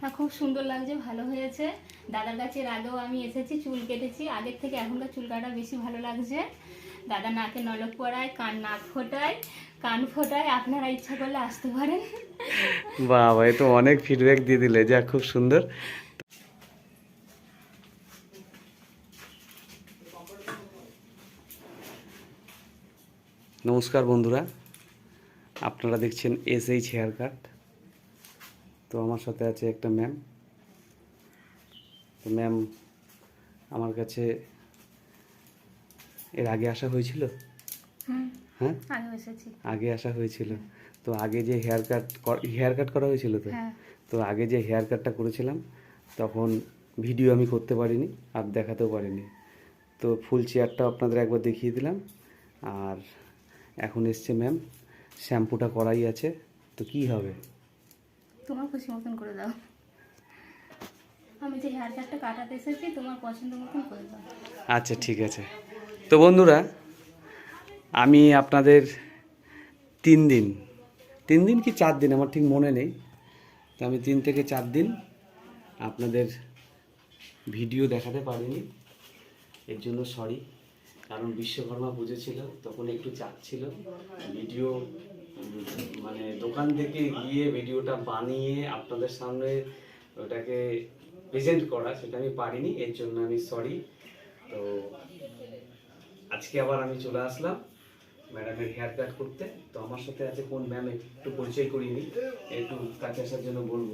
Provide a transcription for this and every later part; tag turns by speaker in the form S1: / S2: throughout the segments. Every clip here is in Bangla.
S1: হ্যাঁ খুব সুন্দর লাগছে, ভালো হয়েছে। দাদার কাছে আগেও আমি এসেছি, চুল কেটেছি, আগের থেকে এখনকার চুল কাটা বেশি ভালো লাগছে। দাদা নাকে নলক পড়ায় কান নাক ফোটায়, কান ফোটায়, আপনারা ইচ্ছা করলে আসতে পারেন।
S2: বাবা, এ তো অনেক ফিডব্যাক দিয়ে দিলে, যা খুব সুন্দর। নমস্কার বন্ধুরা, আপনারা দেখছেন এস এইচ হেয়ার কাট। তো আমার সাথে আছে একটা ম্যাম তো ম্যাম আমার কাছে এর আগে আসা হয়েছিল? হ্যাঁ?
S1: আগে
S2: আগে আসা হয়েছিল। তো আগে যে হেয়ার কাট হেয়ার কাট করা হয়েছিল তো?
S1: হ্যাঁ।
S2: তো আগে যে হেয়ার কাটটা করেছিলাম তখন ভিডিও আমি করতে পারিনি আর দেখাতেও পারিনি। তো ফুল চেয়ারটাও আপনাদের একবার দেখিয়ে দিলাম। আর এখন এসছে ম্যাম শ্যাম্পুটা করাই আছে। তো কি হবে?
S1: তোমার খুশি মতন করে দাও। আমি যে হেয়ার কাটটা কাটাতে এসেছি, তোমার পছন্দ মতন করে দাও।
S2: আচ্ছা ঠিক আছে। তো বন্ধুরা, আমি আপনাদের তিন দিন তিন দিন কি চার দিন? আমার ঠিক মনে নেই। তো আমি তিন থেকে চার দিন আপনাদের ভিডিও দেখাতে পারিনি। এর জন্য সরি কারণ বিশ্বকর্মা পুজো ছিল, তখন একটু চাপ ছিল। ভিডিও মানে দোকান থেকে গিয়ে ভিডিওটা বানিয়ে আপনাদের সামনে ওটাকে প্রেজেন্ট করা সেটা আমি পারিনি এর জন্য আমি সরি তো আজকে আবার আমি চলে আসলাম ম্যাডামের হেয়ার কাট করতে। তো আমার সাথে আছে কোন ম্যাম একটু পরিচয় করিনি একটু কাছে আসার জন্য বলব।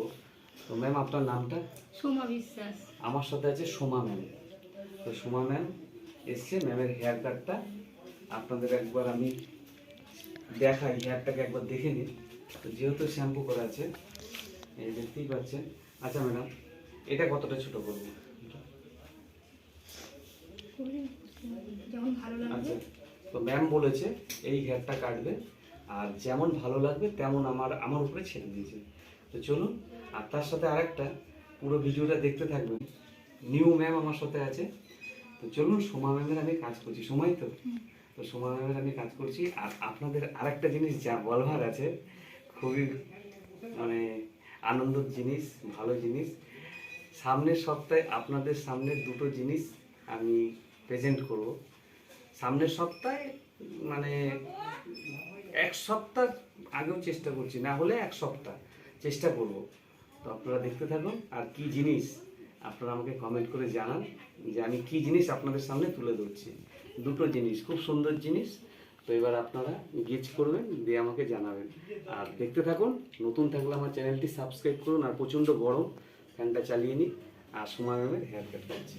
S2: তো ম্যাম আপনার নামটা?
S1: সোমা বিশ্বাস।
S2: আমার সাথে আছে সোমা ম্যাম তো সোমা ম্যাম এসছে ম্যামের হেয়ার কাটটা আপনাদের একবার আমি দেখাই হেয়ারটাকে একবার দেখে নিন। তো যেহেতু শ্যাম্পু করা আছে, এই দেখতেই পাচ্ছেন। আচ্ছা ম্যাডাম এটা কতটা ছোট করব? আচ্ছা তো ম্যাম বলেছে, এই হেয়ারটা কাটবে, আর যেমন ভালো লাগবে, তেমন আমার আমার উপরে ছেড়ে দিয়েছে। তো চলুন, আর তার সাথে আরেকটা, পুরো ভিডিওটা দেখতে থাকবেন। নিউ ম্যাম আমার সাথে আছে। তো চলুন, সোমা ম্যামের আমি কাজ করছি। সময় তো? তো সোমা ম্যামের আমি কাজ করছি। আর আপনাদের আরেকটা জিনিস যা বলবার আছে, খুবই মানে আনন্দের জিনিস, ভালো জিনিস। সামনের সপ্তাহে আপনাদের সামনে দুটো জিনিস আমি প্রেজেন্ট করব। সামনের সপ্তাহে মানে এক সপ্তাহ আগেও চেষ্টা করছি, না হলে এক সপ্তাহ চেষ্টা করব। তো আপনারা দেখতে থাকুন, আর কি জিনিস আপনারা আমাকে কমেন্ট করে জানান যে আমি কি জিনিস আপনাদের সামনে তুলে ধরছি। দুটো জিনিস, খুব সুন্দর জিনিস। তো এবার আপনারা গেজ করবেন, দিয়ে আমাকে জানাবেন। আর দেখতে থাকুন, নতুন থাকলে আমার চ্যানেলটি সাবস্ক্রাইব করুন, আর প্রচণ্ড গরম ফ্যানটা চালিয়ে নিই আর সময় ম্যামের হেয়ার কাট করছি।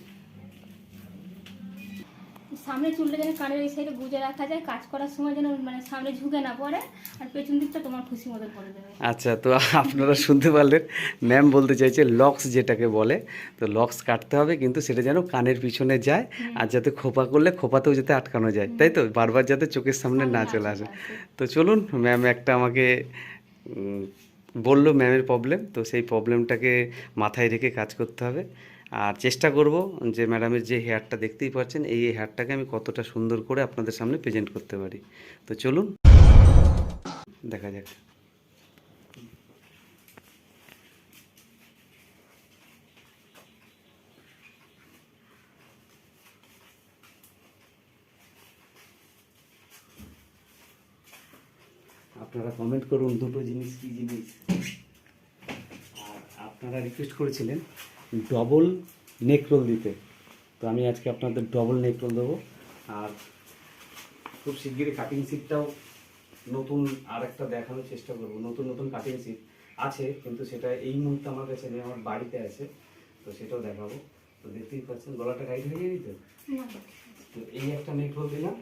S1: সামনে চুলটা যেন কানের এই সাইডে গুজে রাখা যায় কাজ করার সময় যেন মানে সামনে ঝুঁকে না পড়ে আর পেছন দিকটা তোমার খুশি মতো করে দেবে।
S2: আচ্ছা তো আপনারা শুনতে পারলেন ম্যাম বলতে চাইছে লক্স যেটাকে বলে তো লক্স কাটতে হবে কিন্তু সেটা যেন কানের পিছনে যায় আর যাতে খোপা করলে খোপাতেও যাতে আটকানো যায় তাই তো? বারবার যাতে চোখের সামনে না চলে আসে তো চলুন ম্যাম একটা আমাকে বলল ম্যামের প্রবলেম তো সেই প্রবলেমটাকে মাথায় রেখে কাজ করতে হবে। আর চেষ্টা করব যে ম্যাডামের যে হেয়ারটা দেখতেই পাচ্ছেন, এই হেয়ারটাকে আমি কতটা সুন্দর করে আপনাদের সামনে প্রেজেন্ট করতে পারি। তো চলুন, দেখা যাক। আপনারা কমেন্ট করুন দুটো জিনিস, কি জিনিস? আর আপনারা রিকোয়েস্ট করেছিলেন ডবল নেক রোল দিতে। তো আমি আজকে আপনাদের ডবল নেক রোল দেবো। আর খুব শিগগিরই কাটিং সিটটাও নতুন আর একটা দেখানোর চেষ্টা করব। নতুন নতুন কাটিং সিট আছে কিন্তু সেটা এই মুহূর্তে আমার কাছে নেই আমার বাড়িতে আছে। তো সেটাও দেখাবো। তো দেখতেই পাচ্ছেন গলাটা গাইড হয়ে যায়নি তো? তো এই একটা নেক রোল দিলাম।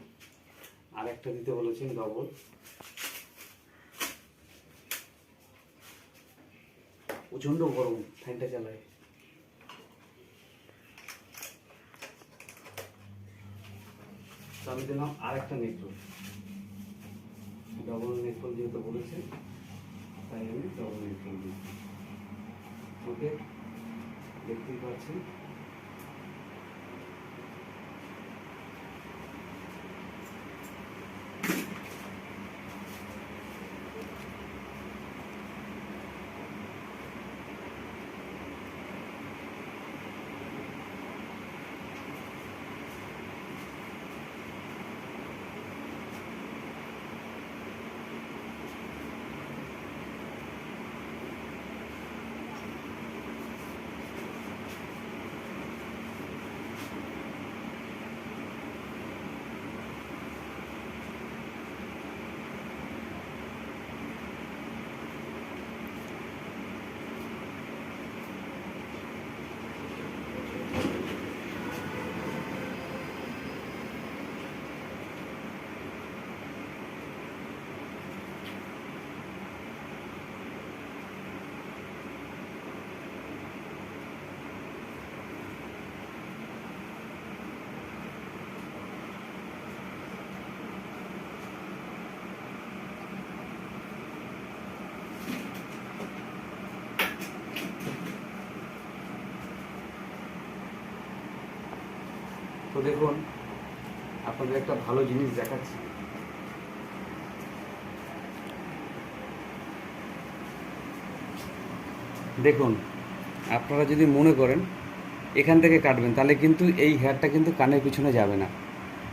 S2: আর একটা দিতে বলেছেন ডবল প্রচণ্ড গরম ফ্যানটা চালায়। আমি দিলাম আরেকটা নেট্রোল ডবল নেকফুল যেহেতু বলেছে তাই আমি ডবল নেকফুল দিচ্ছি। ওকে দেখতেই পাচ্ছেন। তো দেখুন, আপনাদের একটা ভালো জিনিস দেখাচ্ছি। দেখুন, আপনারা যদি মনে করেন, এখান থেকে কাটবেন, তাহলে কিন্তু এই হেয়ারটা কিন্তু কানের পিছনে যাবে না।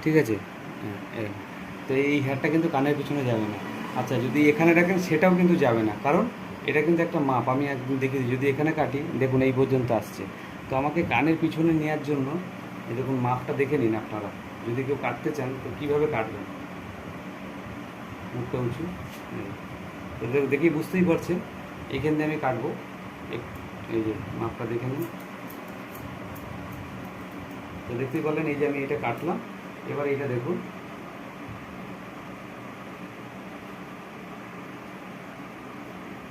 S2: ঠিক আছে? হ্যাঁ। তো এই হেয়ারটা কিন্তু কানের পিছনে যাবে না। আচ্ছা যদি এখানে রাখেন, সেটাও কিন্তু যাবে না। কারণ এটা কিন্তু একটা মাপ। আমি একদিন দেখেছি যদি এখানে কাটি, দেখুন এই পর্যন্ত আসছে। তো আমাকে কানের পিছনে নেওয়ার জন্য দেখুন মাপটা দেখে নিন আপনারা। যদি কেউ কাটতে চান, তো কীভাবে কাটবেন? মুখটা উঁচু। তো দেখেই বুঝতেই পারছেন। এখান দিয়ে আমি কাটবো। এই যে মাপটা দেখে নিন। তো দেখতেই পারলেন, এই যে আমি এটা কাটলাম। এবার এটা দেখুন।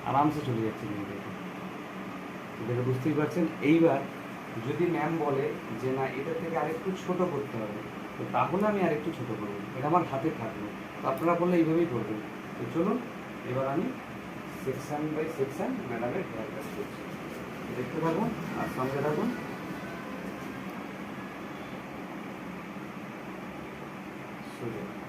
S2: আরামসে চলে যাচ্ছে। দেখে বুঝতেই পারছেন। এইবার যদি ম্যাম বলে যে, না, এটা থেকে আরেকটু ছোট করতে হবে, তো তাহলে আমি আরেকটু ছোট করব। এটা আমার হাতে থাকবে। তো আপনারা বললে এইভাবেই করবেন। তো চলুন, এবার আমি সেকশন বাই সেকশন ম্যাডামের হেয়ার কাট করছি। দেখতে থাকুন আর সঙ্গে থাকুন। সোজা।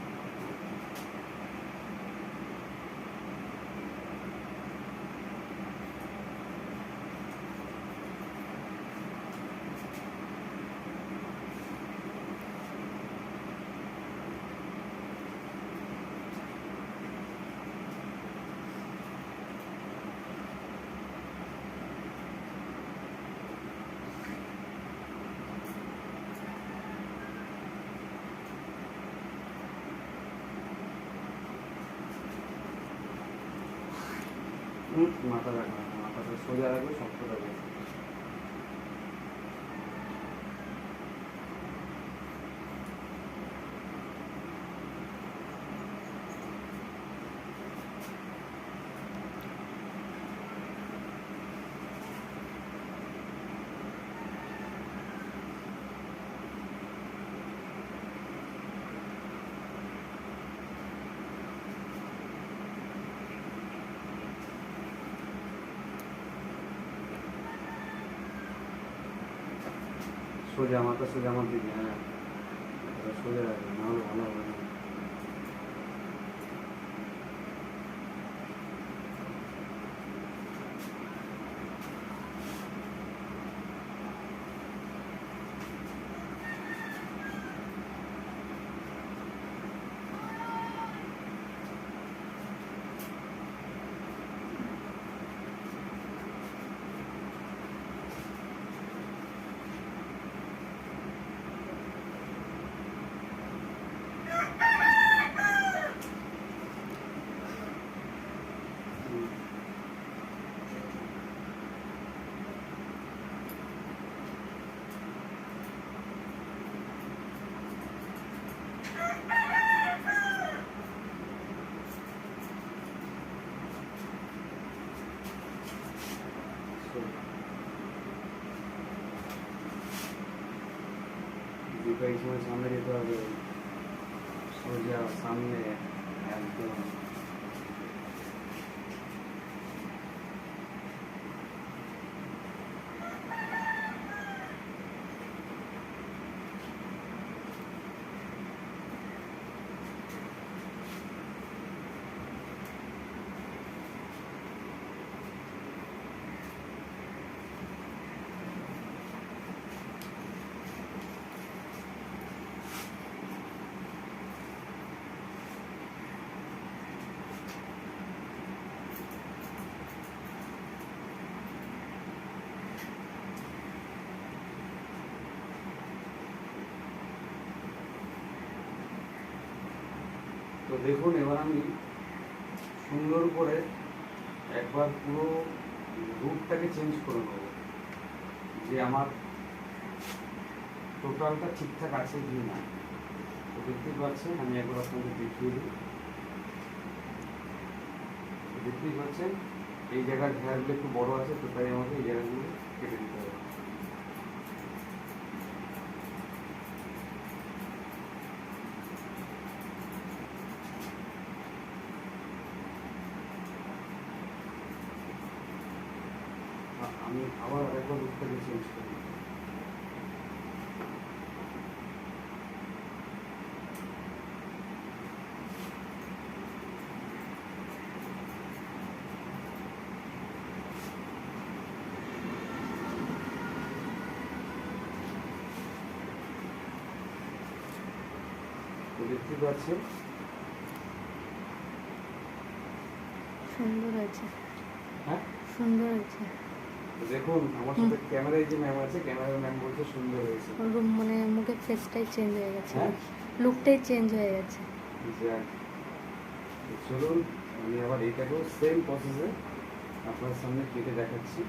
S2: মাথা রাখবে মাথাটা সোজা রাখবে শক্ত রাখবে আমার কাছে সোজা আমার দিকে হ্যাঁ সোজা না হলে ভালো হবে না হুম। সোজা। এই সময় সামনে যেতে হবে। সোজা সামনে একদম। তো দেখুন, এবার আমি সুন্দর করে একবার পুরো রূপটাকে চেঞ্জ করে নেব, যে আমার টোটালটা ঠিকঠাক আছে কি না। তো দেখতেই পাচ্ছেন, আমি একবার আপনাদের দেখিয়ে দিই। দেখতেই পাচ্ছেন, এই জায়গার হেয়ারগুলো একটু বড় আছে, তো তাই আমাকে এই জায়গাগুলো কেটে দিতে হবে। আবার আরেকবার উত্তরটা চেঞ্জ করি দেখতে পাচ্ছেন?
S3: সুন্দর আছে।
S2: হ্যাঁ?
S3: সুন্দর আছে।
S2: দেখুন আমার সাথে ক্যামেরায় যে ম্যাম আছে ক্যামেরার ম্যাম বলছে সুন্দর হয়েছে।
S3: মানে মুখের ফেসটাই চেঞ্জ হয়ে গেছে।
S2: হ্যাঁ?
S3: লুকটাই চেঞ্জ হয়ে গেছে।
S2: চলুন আমি আবার এইটাকেও সেম প্রসেসে আপনার সামনে কেটে দেখাচ্ছি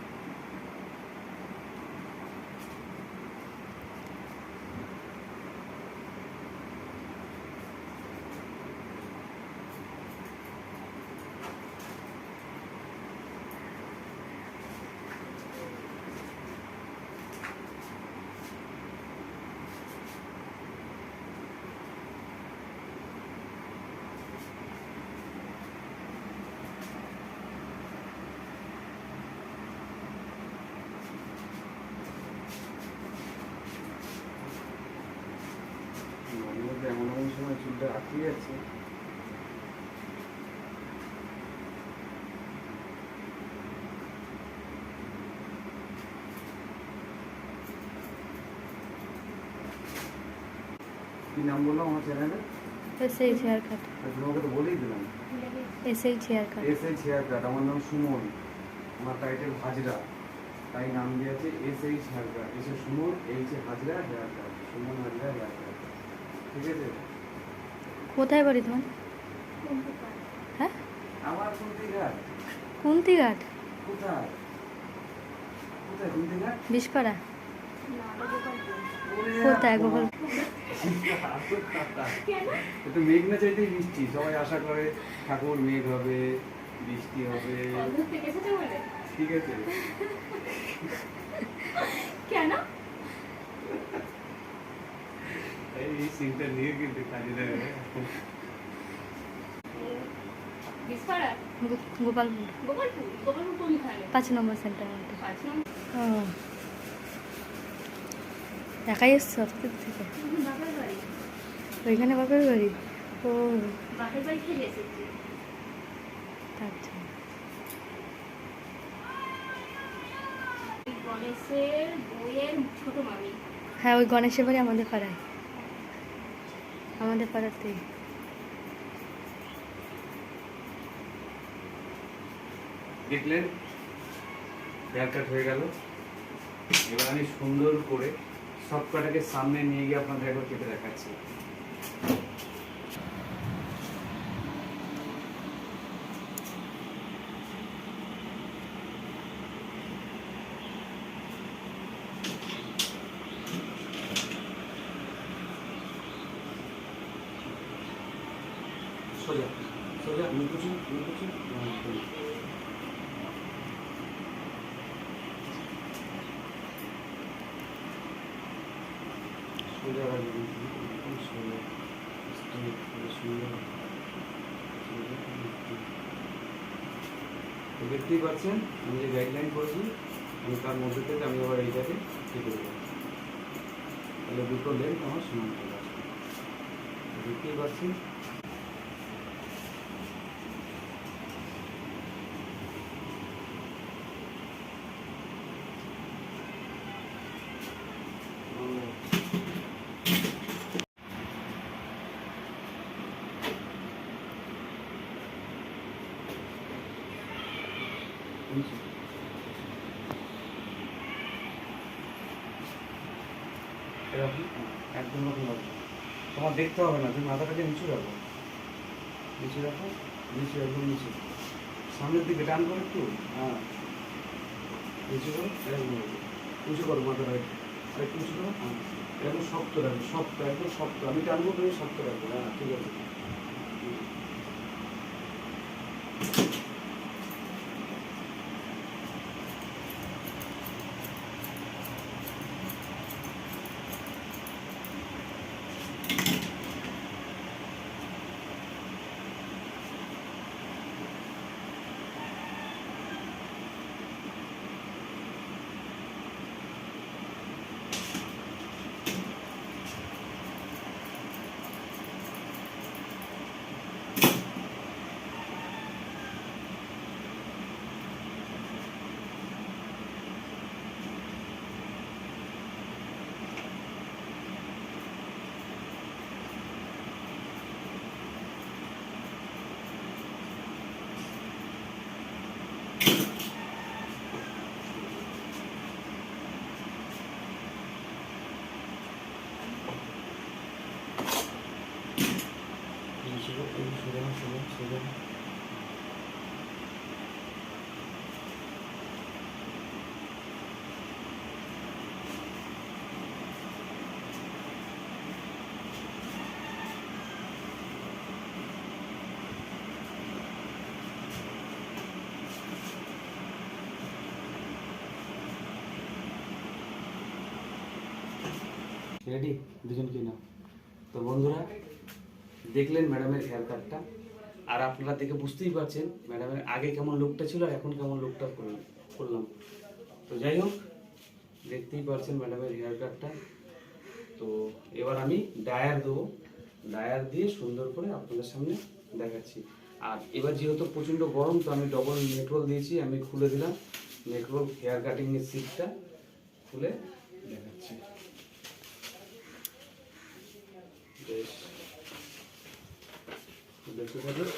S2: মাঝে মধ্যে এমন এমন সময় আটকে যাচ্ছে কি নাম বললাম আমার চ্যানেলে
S3: এসএইচ হেয়ার কাট।
S2: তোমাকে তো বলেই দিলাম।
S1: ভুলে গেছি।
S3: SH haircut.
S2: S haircut. আমার নাম সুমন। আমার টাইটেল হাজরা। তাই নাম দিয়েছে এস এইচ হেয়ার কাট। এসে Suman H A Hazra haircut Suman Hazra haircut ঠিক আছে?
S3: কোথায় বাড়ি তোমার? হ্যাঁ?
S2: আমার কুন্তি ঘাট কোথায়? কোথায় কুন্তি ঘাট
S3: বিষপাড়া। কোথায় গোপাল
S1: কেন?
S2: মেঘ না চাইতেই বৃষ্টি। সবাই আশা করে ঠাকুর মেঘ হবে বৃষ্টি হবে? ঠিক আছে।
S1: কেন?
S2: এই সিনটা নিয়ে কিন্তু কাজে দেবে
S3: গোপালপুর। পাঁচ নম্বর সেন্টার এসছো? অত থেকে। ওইখানে বাপের বাড়ি? ও। আচ্ছা।
S1: গণেশের বইয়ের ছোট মামি।
S3: হ্যাঁ ওই গণেশের বাড়ি আমাদের পাড়ায়। আমাদের পাড়াতে
S2: দেখলেন? হেয়ার কাট হয়ে গেল। এবার আমি সুন্দর করে সব কটাকে সামনে নিয়ে গিয়ে আপনাদের একবার কেটে দেখাচ্ছি সোজা সোজা মুখুচি মুখুচি সোজা রাখবি সোজা স্ট্রেট সোজা তো দেখতেই পাচ্ছেন, আমি যে গাইডলাইন করেছি, আমি তার মধ্যে থেকে আমি আবার এইটাকে কেটে দেবো। তাহলে দুটো লেন্থ আমার সমান চলে আসবে। দেখতেই পাচ্ছেন নিচে। এরকম একদম রকম লাগবে তোমার দেখতে হবে না, তুমি মাথাটাকে নিচু রাখো। নিচু রাখো, নিচু, একদম নিচু। সামনের দিকে টান করো একটু হ্যাঁ। নিচু করো এরকম। উঁচু করো মাথাটা আর একটু উঁচু করো হ্যাঁ। এরকম শক্ত রাখো, শক্ত, একদম শক্ত। আমি টানবো তুমি শক্ত রাখব হ্যাঁ ঠিক আছে। रेडी डिजन की ना तो बंधुरा দেখলেন ম্যাডামের হেয়ার কাটটা আর আপনারা দেখে বুঝতেই পারছেন ম্যাডামের আগে কেমন লোকটা ছিল এখন কেমন লোকটা করলাম। তো যাই হোক, দেখতেই পারছেন ম্যাডামের হেয়ার কাটটা তো এবার আমি ডায়ার দেবো। ডায়ার দিয়ে সুন্দর করে আপনাদের সামনে দেখাচ্ছি। আর এবার যেহেতু প্রচণ্ড গরম, তো আমি ডবল নেটরোল দিয়েছি, আমি খুলে দিলাম। নেটরোল হেয়ার কাটিংয়ের সিটটা খুলে দেখাচ্ছি। বেশ। দেখতে পাবেন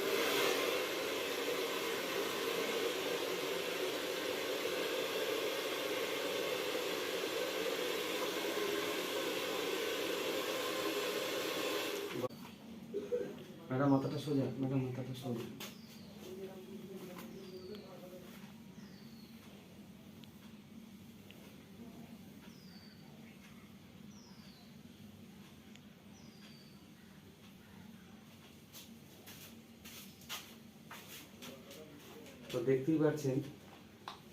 S2: ম্যাডাম মাথাটা সোজা ম্যাডাম মাথাটা সোজা পাচ্ছেন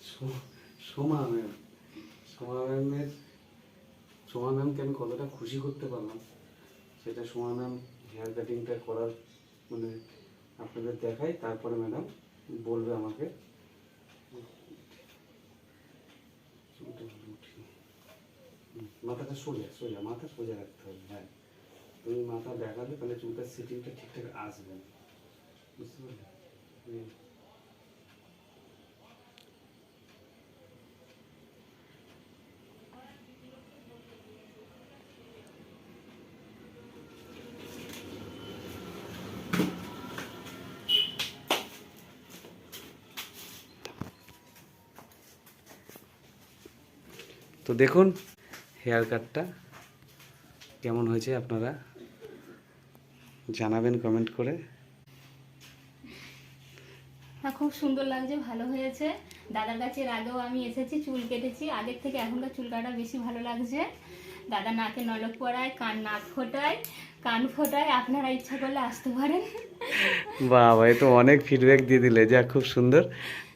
S2: সো- সোমা ম্যাম, সোমা ম্যামের, সোমা ম্যামকে আমি কতটা খুশি করতে পারলাম, সেটা সোমা ম্যাম হেয়ার কাটিংটা করার মানে আপনাদের দেখাই, তারপরে ম্যাডাম বলবে আমাকে। মাথাটা সোজা সোজা, মাথা সোজা রাখতে হবে হ্যাঁ। তুমি মাথা দেখালে তাহলে চুলটার সিটিংটা ঠিকঠাক আসবে বুঝতে পারলে? তো দেখুন হেয়ার কাটটা কেমন হয়েছে আপনারা জানাবেন কমেন্ট করে।
S1: হ্যাঁ খুব সুন্দর লাগছে ভালো হয়েছে। দাদার কাছে এর আগেও আমি এসেছি চুল কেটেছি। আগের থেকে এখনকার চুল কাটা বেশি ভালো লাগছে। দাদা নাকে নলক পড়ায় কান নাক ফোটায় কান ফোটায় আপনারা ইচ্ছা করলে আসতে পারেন।
S2: বাবা এ তো অনেক ফিডব্যাক দিয়ে দিলে যা খুব সুন্দর।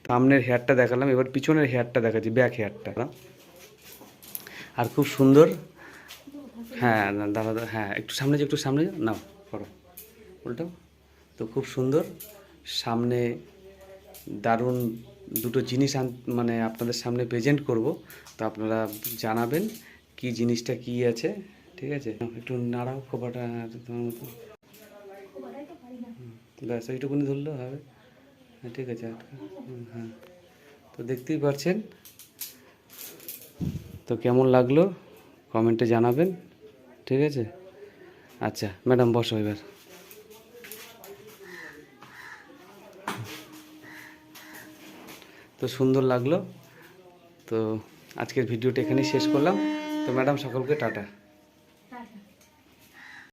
S2: সামনের হেয়ারটা দেখালাম এবার পিছনের হেয়ারটা দেখাচ্ছি ব্যাক হেয়ারটা। আর খুব সুন্দর। হ্যাঁ দাদা হ্যাঁ একটু সামনে যে একটু সামনে নাও করো উল্টাও তো খুব সুন্দর। সামনে দারুণ দুটো জিনিস মানে আপনাদের সামনে প্রেজেন্ট করব। তো আপনারা জানাবেন কি জিনিসটা কি আছে, ঠিক আছে? একটু নাড়াও খোপাটা তোমার মতো। ব্যাস, এইটুকুনি ধরলেও হবে। হ্যাঁ ঠিক আছে হ্যাঁ। তো দেখতেই পাচ্ছেন তো কেমন লাগল? কমেন্টে জানাবেন, ঠিক আছে? আচ্ছা ম্যাডাম বসো এবার। তো সুন্দর লাগল। তো আজকের ভিডিওটা এখানেই শেষ করলাম। তো ম্যাডাম, সকলকে টাটা।